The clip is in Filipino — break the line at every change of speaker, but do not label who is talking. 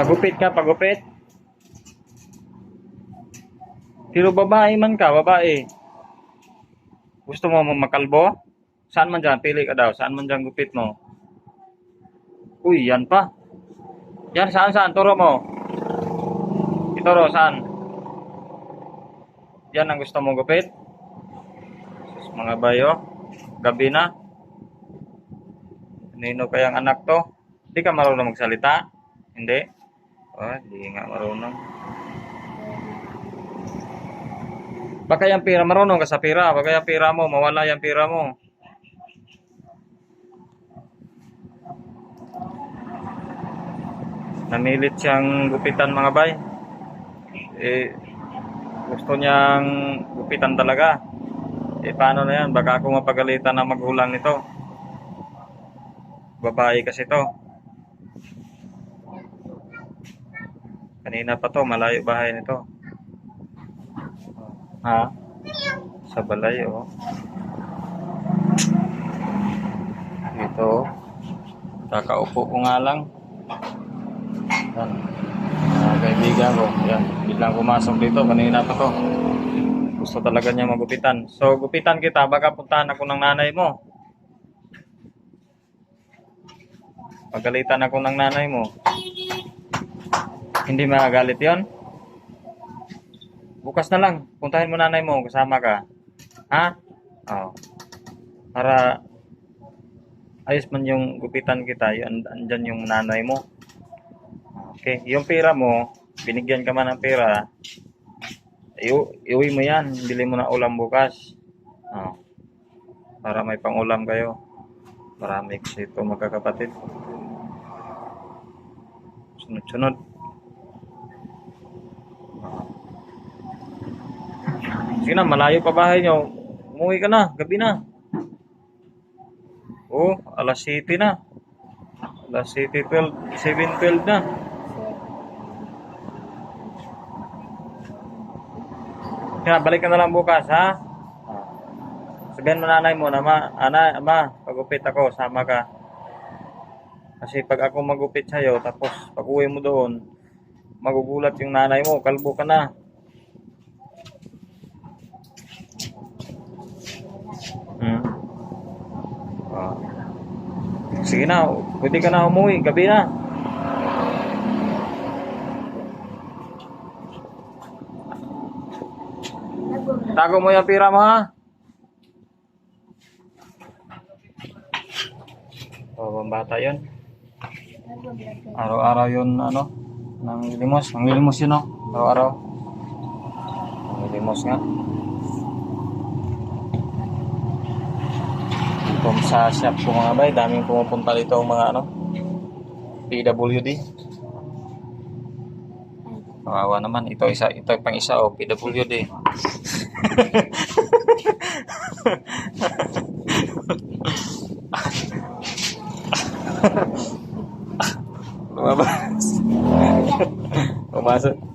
Pagupit ka, pagupit. Pero babae man ka, babae. Gusto mo makalbo? Saan man dyan? Pili ka daw. Saan man dyan gupit mo? Uy, yan pa. Yan, saan, saan? Turo mo. Ituro, saan? Yan ang gusto mong gupit? Mga bayo. Gabi na. Nino kayang anak to? Hindi ka marunong magsalita? Hindi? Oh, hindi nga marunong. Baka yung pira, marunong ka sa pira. Baka yung pira mo, mawala yung pira mo. Namilit siyang gupitan mga bay. Eh, gusto niyang gupitan talaga. Eh, paano na yan? Baka ako mapagalitan ng magulang nito. Babae kasi to. Kanina pa to, malayo bahay nito. Ha? Sa balay, oh. Ito. Kakaupo ko nga lang. Yan. Mga kaibigan ko. Yan. Biglang pumasok dito. Kanina pa to. Gusto talaga niya magupitan. So, gupitan kita. Baka puntahan ako ng nanay mo. Pagalitan ako ng nanay mo. Hindi magagalit yon Bukas na lang. Puntahin mo nanay mo. Kasama ka. Ha? Oo. Para ayos man yung gupitan kita. Yun, andyan yung nanay mo. Okay. Yung pera mo, binigyan ka man ng pera, iu iuwi mo yan. Bili mo na ulam bukas. Oo. Para may pang-ulam kayo. Marami kasi ito magkakapatid. Sunod-sunod. Sige na, malayo pa bahay nyo. Umuwi ka na, gabi na. Oh, alas 7 na. Alas 7, 12, 7, 12 na. Balik ka na lang bukas, ha? Sabihan mo nanay mo na, ma, ana, ama, pagupit ako, sama ka. Kasi pag ako magupit sa'yo, tapos pag uwi mo doon, magugulat yung nanay mo, kalbo ka na. Sige na, pwede ka na umuwi, gabi na. Tago mo yung pira mo ha. O, bata yun. Araw-araw yun, ano, nang limos. Nang limos yun, no? Araw-araw. Nang limos nga. Dito sa shop ko mga bay, daming pumupunta dito ang mga, ano, PWD. Kawawa naman. Ito isa, ito pang isa, oh, PWD. Lumabas. Pumasok.